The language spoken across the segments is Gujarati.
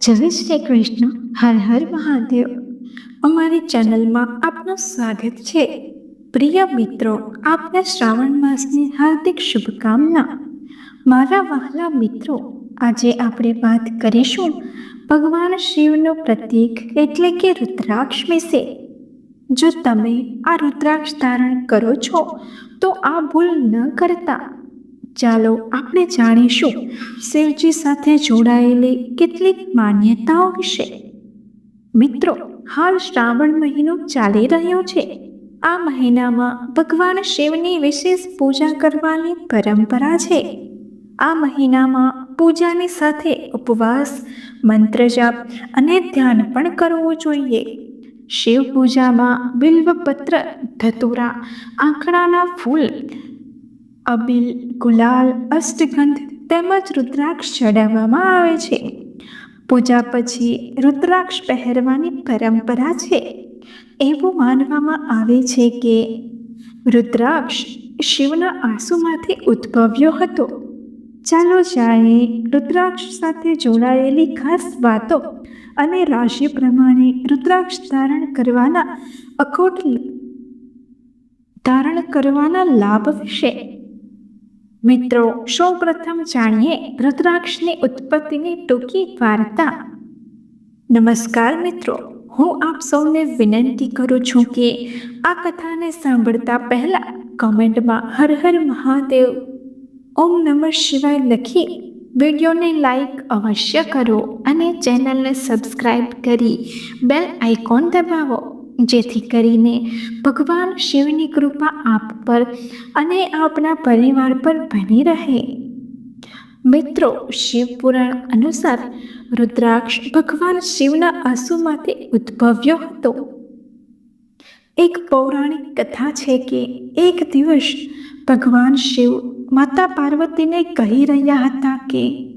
જય શ્રી કૃષ્ણ. હર હર મહાદેવ. અમારી ચેનલમાં આપનું સ્વાગત છે. પ્રિય મિત્રો, આપના શ્રાવણ માસની હાર્દિક શુભકામના. મારા વહાલા મિત્રો, આજે આપણે વાત કરીશું ભગવાન શિવનું પ્રતીક એટલે કે રુદ્રાક્ષ વિશે. જો તમે આ રુદ્રાક્ષ ધારણ કરો છો, તો આ ભૂલ ન કરતા. ચાલો આપણે જાણીશું શિવજી સાથે જોડાયેલી કેટલીક માન્યતાઓ વિશે. મિત્રો, હાલ શ્રાવણ મહિનો ચાલી રહ્યો છે. આ મહિનામાં ભગવાન શિવની વિશેષ પૂજા કરવાની પરંપરા છે. આ મહિનામાં પૂજાની સાથે ઉપવાસ મંત્ર જાપ અને ધ્યાન પણ કરવું જોઈએ. શિવ પૂજામાં બિલ્વપત્ર, ધતુરા આંકડાના ફૂલ અબિલ, ગુલાલ, અષ્ટગંધ તેમજ રુદ્રાક્ષ ચડાવવામાં આવે છે. પૂજા પછી રુદ્રાક્ષ પહેરવાની પરંપરા છે. એવું માનવામાં આવે છે કે રુદ્રાક્ષ શિવના આંસુમાંથી ઉદ્ભવ્યો હતો. ચાલો જાણીએ રુદ્રાક્ષ સાથે જોડાયેલી ખાસ વાતો અને રાશિ પ્રમાણે રુદ્રાક્ષ ધારણ કરવાના અખોટ ધારણ કરવાના લાભ વિશે. મિત્રો સૌ પ્રથમ જાણીએ રુદ્રાક્ષની ઉત્પત્તિની ટૂંકી વાર્તા. નમસ્કાર મિત્રો, હું આપ સૌને વિનંતી કરું છું કે આ કથાને સાંભળતા પહેલા કમેન્ટમાં હર હર મહાદેવ, ઓમ નમઃ શિવાય લખી વિડીયોને લાઈક અવશ્ય કરો અને ચેનલને સબસ્ક્રાઈબ કરી બેલ આઇકોન દબાવો. જેથી કરીને ભગવાન શિવની કૃપા આપ પર અને આપના પરિવાર પર બની રહે. મિત્રો શિવપુરાણ અનુસાર રુદ્રાક્ષ ભગવાન શિવના આંસુમાંથી ઉદ્ભવ્યો હતો. એક પૌરાણિક કથા છે કે એક દિવસ ભગવાન શિવ માતા પાર્વતીને કહી રહ્યા હતા કે,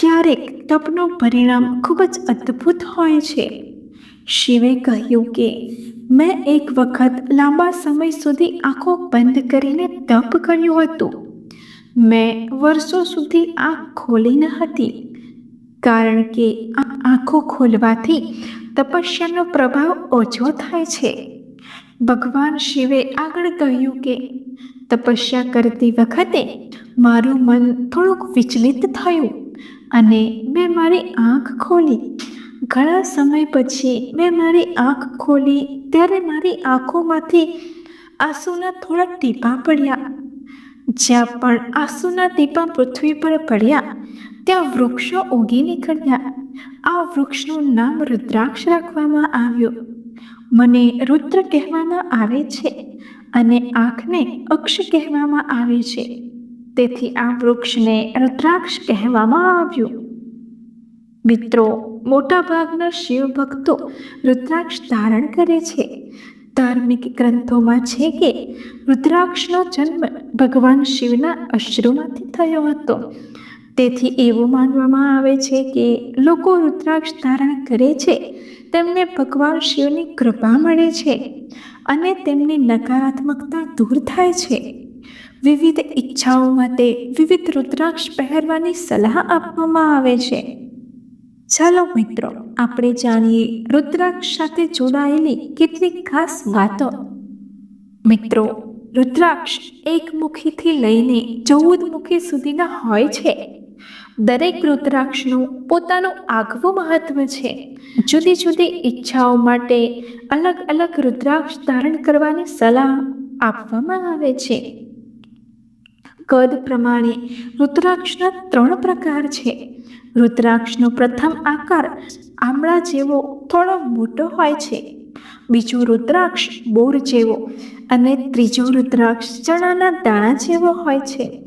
ક્યારેક તપનું પરિણામ ખૂબ જ અદ્ભુત હોય છે. શિવે કહ્યું કે, મેં એક વખત લાંબા સમય સુધી આંખો બંધ કરીને તપ કર્યું હતું. મેં વર્ષો સુધી આંખ ખોલી ન હતી. કારણ કે આ આંખો ખોલવાથી તપસ્યાનો પ્રભાવ ઓછો થાય છે. ભગવાન શિવે આગળ કહ્યું કે, તપસ્યા કરતી વખતે મારું મન થોડુંક વિચલિત થયું અને મેં મારી આંખ ખોલી. ઘણા સમય પછી મેં મારી આંખ ખોલી, ત્યારે મારી આંખોમાંથી આંસુના થોડા ટીપા પડ્યા. જ્યાં પણ આંસુના ટીપા પૃથ્વી પર પડ્યા, ત્યાં વૃક્ષો ઉગી નીકળ્યા. આ વૃક્ષનું નામ રુદ્રાક્ષ રાખવામાં આવ્યું. મને રુદ્ર કહેવામાં આવે છે અને આંખને અક્ષ કહેવામાં આવે છે. તેથી આ વૃક્ષને રુદ્રાક્ષ કહેવામાં આવ્યું. મિત્રો મોટાભાગના શિવ ભક્તો રુદ્રાક્ષ ધારણ કરે છે. ધાર્મિક ગ્રંથોમાં છે કે રુદ્રાક્ષનો જન્મ ભગવાન શિવના અશ્રુમાંથી થયો હતો. તેથી એવું માનવામાં આવે છે કે લોકો રુદ્રાક્ષ ધારણ કરે છે, તેમને ભગવાન શિવની કૃપા મળે છે અને તેમની નકારાત્મકતા દૂર થાય છે. વિવિધ ઈચ્છાઓ માટે વિવિધ રુદ્રાક્ષ પહેરવાની સલાહ આપવામાં આવે છે. ચાલો મિત્રો, આપણે જાણીએ રુદ્રાક્ષ સાથે જોડાયેલી કેટલીક ખાસ વાતો. મિત્રો, રુદ્રાક્ષ એક મુખીથી લઈને ચૌદ મુખી સુધીના હોય છે. દરેક રુદ્રાક્ષનું પોતાનું આગવું મહત્વ છે. જુદી જુદી ઈચ્છાઓ માટે અલગ અલગ રુદ્રાક્ષ ધારણ કરવાની સલાહ આપવામાં આવે છે. કદ પ્રમાણે રુદ્રાક્ષના ત્રણ પ્રકાર છે. રુદ્રાક્ષનો પ્રથમ આકાર આમળા જેવો થોડો મોટો હોય છે. બીજો રુદ્રાક્ષ બોર જેવો અને ત્રીજો રુદ્રાક્ષ ચણાના દાણા જેવો હોય છે.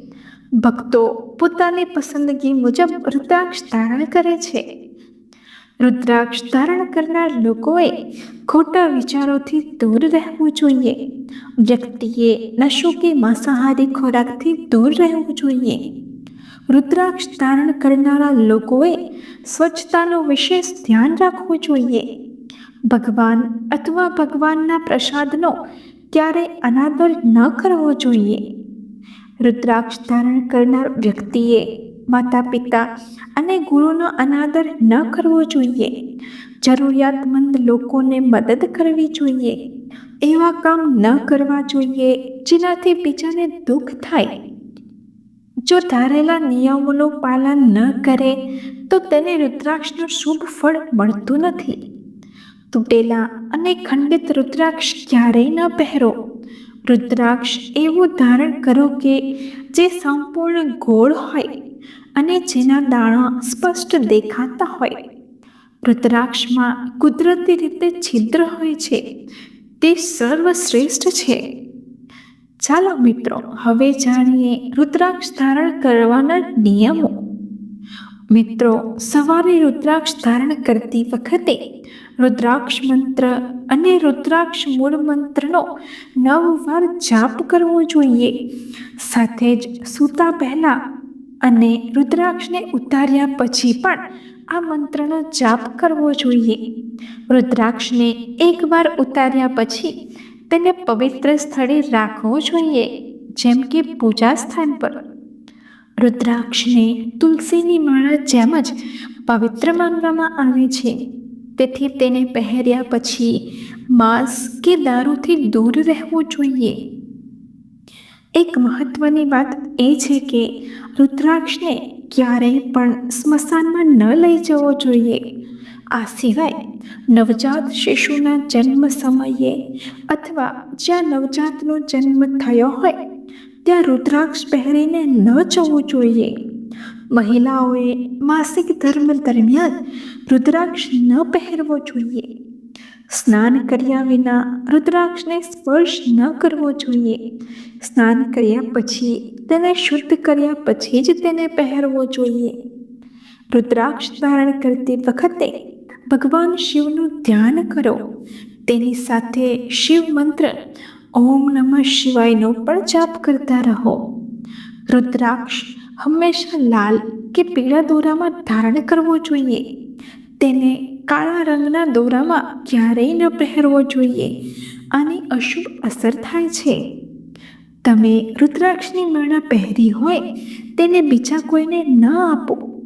ભક્તો પોતાની પસંદગી મુજબ રુદ્રાક્ષ ધારણ કરે છે. રુદ્રાક્ષ ધારણ કરનાર લોકોએ ખોટા વિચારોથી દૂર રહેવું જોઈએ. વ્યક્તિએ નશો કે માંસાહારી ખોરાકથી દૂર રહેવું જોઈએ. રુદ્રાક્ષ ધારણ કરનારા લોકોએ સ્વચ્છતાનું વિશેષ ધ્યાન રાખવું જોઈએ. ભગવાન અથવા ભગવાનના પ્રસાદનો ક્યારેય અનાદર ન કરવો જોઈએ. રુદ્રાક્ષ ધારણ કરનાર વ્યક્તિએ માતા પિતા અને ગુરુનો અનાદર ન કરવો જોઈએ. જરૂરિયાતમંદ લોકોને મદદ કરવી જોઈએ. એવા કામ ન કરવા જોઈએ જેનાથી બીજાને દુઃખ થાય. જો ધારેલા નિયમોનું પાલન ન કરે, તો તેને રુદ્રાક્ષનું શુભ ફળ મળતું નથી. તૂટેલા અને ખંડિત રુદ્રાક્ષ ક્યારેય ન પહેરો. રુદ્રાક્ષ એવું ધારણ કરો કે જે સંપૂર્ણ ગોળ હોય. અને જેના દાણા સ્પષ્ટ દેખાતા હોય. રુદ્રાક્ષમાં કુદરતી રીતે છિદ્ર હોય છે. તે સર્વશ્રેષ્ઠ છે. ચાલો મિત્રો, હવે જાણીએ રુદ્રાક્ષ ધારણ કરવાના નિયમો. મિત્રો, સવારે રુદ્રાક્ષ ધારણ કરતી વખતે રુદ્રાક્ષ મંત્ર અને રુદ્રાક્ષ મૂળ મંત્રનો નવ વાર જાપ કરવો જોઈએ. સાથે જ સૂતા પહેલા અને રુદ્રાક્ષને ઉતાર્યા પછી પણ આ મંત્રનો જાપ કરવો જોઈએ. રુદ્રાક્ષને એકવાર ઉતાર્યા પછી તેને પવિત્ર સ્થળે રાખવો જોઈએ, જેમ કે પૂજા સ્થાન પર. રુદ્રાક્ષને તુલસીની માળા જેમ જ પવિત્ર માનવામાં આવે છે. તેથી તેને પહેર્યા પછી માંસ કે દારૂથી દૂર રહેવું જોઈએ. એક મહત્વની વાત એ છે કે રુદ્રાક્ષને ક્યારેય પણ સ્મશાનમાં ન લઈ જવો જોઈએ. આ સિવાય નવજાત શિશુના જન્મ સમયે અથવા જ્યાં નવજાતનો જન્મ થયો હોય, ત્યાં રુદ્રાક્ષ પહેરીને ન જવું જોઈએ. મહિલાઓએ માસિક ધર્મ દરમિયાન રુદ્રાક્ષ ન પહેરવો જોઈએ. સ્નાન કર્યા વિના રુદ્રાક્ષને સ્પર્શ ન કરવો જોઈએ. સ્નાન કર્યા પછી, તેને શુદ્ધ કર્યા પછી જ તેને પહેરવો જોઈએ. રુદ્રાક્ષ ધારણ કરતી વખતે ભગવાન શિવનું ધ્યાન કરો. તેની સાથે શિવ મંત્ર ઓમ નમઃ શિવાયનો પણ જાપ કરતા રહો. રુદ્રાક્ષ હંમેશા લાલ કે પીળા દોરામાં ધારણ કરવો જોઈએ. તેને કાળા રંગના દોરામાં ક્યારેય ન પહેરવો જોઈએ આની અશુભ અસર થાય છે. તમે રુદ્રાક્ષની માળા પહેરી હોય તેને બીજા કોઈને ન આપો.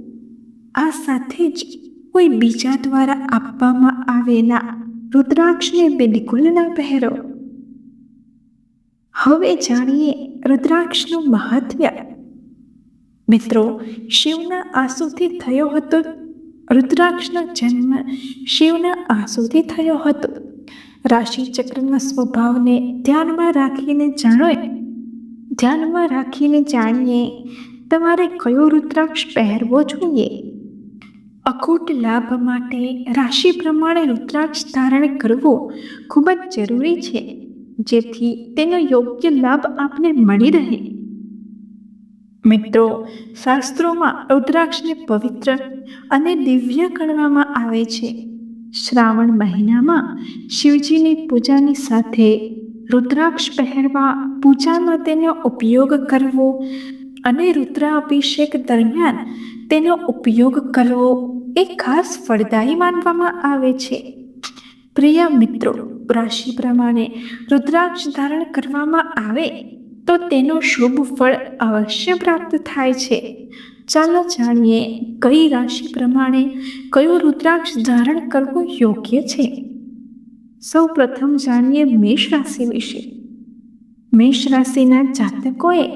આ સાથે જ કોઈ બીજા દ્વારા આપવામાં આવેલા રુદ્રાક્ષને બિલકુલ ન પહેરો. હવે જાણીએ રુદ્રાક્ષનું મહત્વ. મિત્રો, શિવના આંસુથી થયો હતો રુદ્રાક્ષનો જન્મ શિવના આંસુથી થયો હતો. રાશિ ચક્રના સ્વભાવને ધ્યાનમાં રાખીને જાણો. ધ્યાનમાં રાખીને જાણીએ, તમારે કયો રુદ્રાક્ષ પહેરવો જોઈએ? અખૂટ લાભ માટે રાશિ પ્રમાણે રુદ્રાક્ષ ધારણ કરવો ખૂબ જ જરૂરી છે, જેથી તેનો યોગ્ય લાભ આપને મળી રહે. મિત્રો, શાસ્ત્રોમાં રુદ્રાક્ષને પવિત્ર અને દિવ્ય ગણવામાં આવે છે. શ્રાવણ મહિનામાં શિવજીની પૂજાની સાથે રુદ્રાક્ષ પહેરવા પૂજામાં તેનો ઉપયોગ કરવો અને રુદ્રાભિષેક દરમિયાન તેનો ઉપયોગ કરવો એ ખાસ ફળદાયી માનવામાં આવે છે. પ્રિય મિત્રો, રાશિ પ્રમાણે રુદ્રાક્ષ ધારણ કરવામાં આવે તો તેનું શુભ ફળ અવશ્ય પ્રાપ્ત થાય છે. ચાલો જાણીએ કઈ રાશિ પ્રમાણે કયું રુદ્રાક્ષ ધારણ કરવું યોગ્ય છે? સૌ પ્રથમ જાણીએ મેષ રાશિ વિશે. મેષ રાશિના જાતકોએ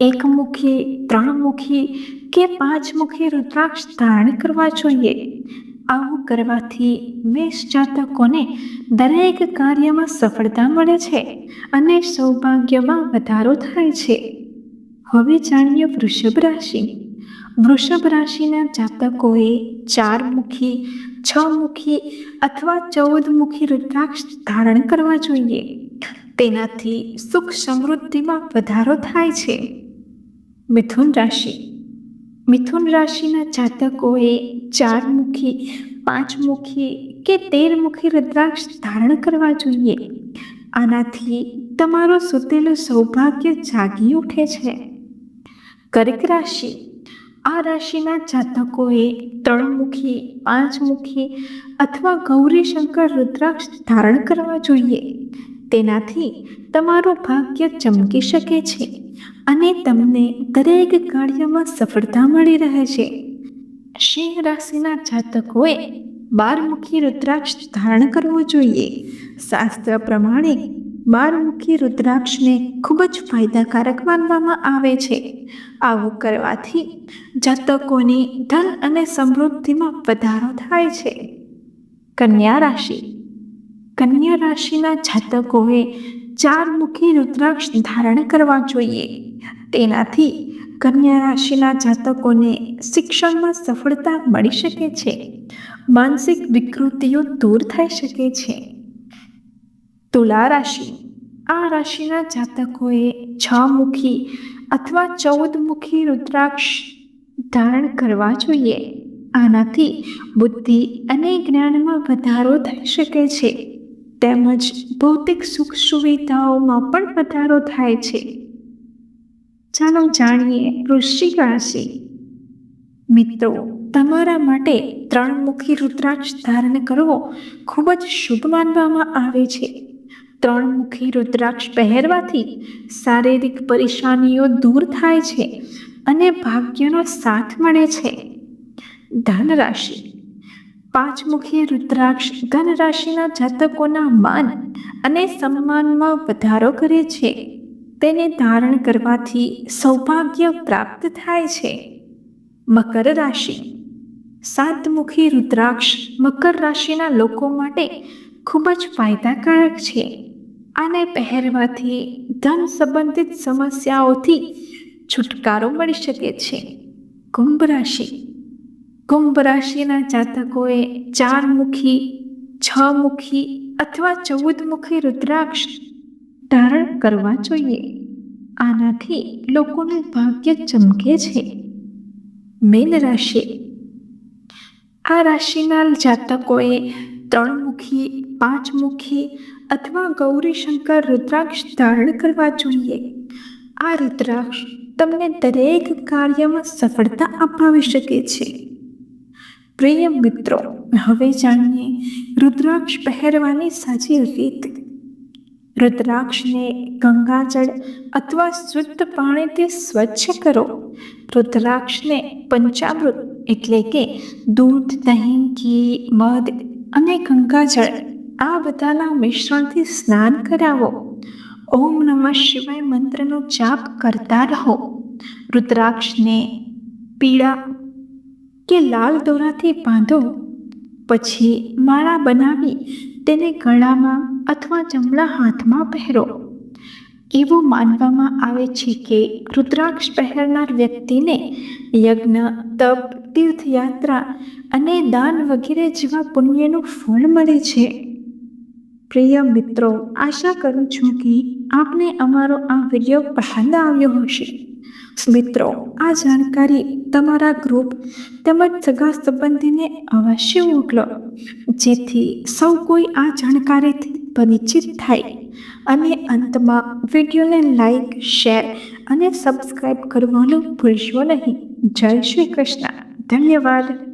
એકમુખી, ત્રણમુખી કે પાંચમુખી રુદ્રાક્ષ ધારણ કરવા જોઈએ. આવું કરવાથી મેષ જાતકોને દરેક કાર્યમાં સફળતા મળે છે અને સૌભાગ્યમાં વધારો થાય છે. હવે જાણીએ વૃષભ રાશિ. વૃષભ રાશિના જાતકોએ ચાર મુખી, છ મુખી અથવા ચૌદ મુખી રુદ્રાક્ષ ધારણ કરવા જોઈએ. તેનાથી સુખ સમૃદ્ધિમાં વધારો થાય છે. મિથુન રાશિ. મિથુન રાશિના જાતકોએ ચાર મુખી, પાંચ મુખી કે તેર મુખી રુદ્રાક્ષ ધારણ કરવા જોઈએ. આનાથી તમારો સુતેલું સૌભાગ્ય જાગી ઉઠે છે. કર્ક રાશિ, આ રાશિના જાતકોએ ત્રણમુખી પાંચમુખી અથવા ગૌરી શંકર રુદ્રાક્ષ ધારણ કરવા જોઈએ. તેનાથી તમારું ભાગ્ય ચમકી શકે છે અને તમને દરેક કાર્યમાં સફળતા મળી રહે છે. સિંહ રાશિના જાતકોએ બારમુખી રુદ્રાક્ષ ધારણ કરવો જોઈએ. શાસ્ત્ર પ્રમાણે બારમુખી રુદ્રાક્ષને ખૂબ જ ફાયદાકારક માનવામાં આવે છે. આવું કરવાથી જાતકોની ધન અને સમૃદ્ધિમાં વધારો થાય છે. કન્યા રાશિ કન્યા રાશિના જાતકોએ ચાર મુખી રુદ્રાક્ષ ધારણ કરવા જોઈએ. તેનાથી કન્યા રાશિના જાતકોને શિક્ષણમાં સફળતા મળી શકે છે. માનસિક વિકૃતિઓ દૂર થઈ શકે છે. તુલા રાશિ. આ રાશિના જાતકોએ છ મુખી અથવા ચૌદ મુખી રુદ્રાક્ષ ધારણ કરવા જોઈએ. આનાથી બુદ્ધિ અને જ્ઞાનમાં વધારો થઈ શકે છે. તેમજ ભૌતિક સુખ સુવિધાઓમાં પણ વધારો થાય છે. ચાલો જાણીએ વૃશ્ચિક રાશિ. મિત્રો, તમારા માટે ત્રણમુખી રુદ્રાક્ષ ધારણ કરવો ખૂબ જ શુભ માનવામાં આવે છે. ત્રણમુખી રુદ્રાક્ષ પહેરવાથી શારીરિક પરેશાનીઓ દૂર થાય છે અને ભાગ્યનો સાથ મળે છે. ધન રાશિ પાંચમુખી રુદ્રાક્ષ ધન રાશિના જાતકોના માન અને સન્માનમાં વધારો કરે છે. તેને ધારણ કરવાથી સૌભાગ્ય પ્રાપ્ત થાય છે. મકર રાશિ. સાતમુખી રુદ્રાક્ષ મકર રાશિના લોકો માટે ખૂબ જ ફાયદાકારક છે. આને પહેરવાથી ધન સંબંધિત સમસ્યાઓથી છુટકારો મળી શકે છે. કુંભ રાશિ. કુંભ રાશિના જાતકોએ ચાર મુખી, છ મુખી અથવા ચૌદ મુખી રુદ્રાક્ષ ધારણ કરવા જોઈએ. આનાથી લોકોનું ભાગ્ય ચમકે છે. મેન રાશિ. આ રાશિના જાતકોએ ત્રણ મુખી, પાંચ મુખી અથવા ગૌરીશંકર રુદ્રાક્ષ ધારણ કરવા જોઈએ. આ રુદ્રાક્ષ તમને દરેક કાર્યમાં સફળતા અપાવી શકે છે. પ્રિય મિત્રો, હવે જાણીએ રુદ્રાક્ષ પહેરવાની સાચી રીત. રુદ્રાક્ષને ગંગાજળ અથવા શુદ્ધ પાણીથી સ્વચ્છ કરો. રુદ્રાક્ષને પંચામૃત એટલે કે દૂધ, દહીં, ઘી, મધ અને ગંગાજળ આ બધાના મિશ્રણથી સ્નાન કરાવો. ઓમ નમઃ શિવાય મંત્રનો જાપ કરતા રહો. રુદ્રાક્ષને પીળા કે લાલ દોરાથી બાંધો, પછી માળા બનાવી તેને ગળામાં અથવા જમણા હાથમાં પહેરો. એવું માનવામાં આવે છે કે રુદ્રાક્ષ પહેરનાર વ્યક્તિને યજ્ઞ, તપ, તીર્થયાત્રા અને દાન વગેરે જેવા પુણ્યનું ફળ મળે છે. પ્રિય મિત્રો, આશા કરું છું કે આપને અમારો આ વીડિયો પસંદ આવ્યો હશે. મિત્રો, આ જાણકારી તમારા ગ્રુપ તેમજ સગા સંબંધીને અવશ્ય મોકલો, જેથી સૌ કોઈ આ જાણકારીથી પરિચિત થાય અને અંતમાં વિડીયોને લાઈક શેર અને સબસ્ક્રાઈબ કરવાનું ભૂલશો નહીં. જય શ્રી કૃષ્ણ. ધન્યવાદ.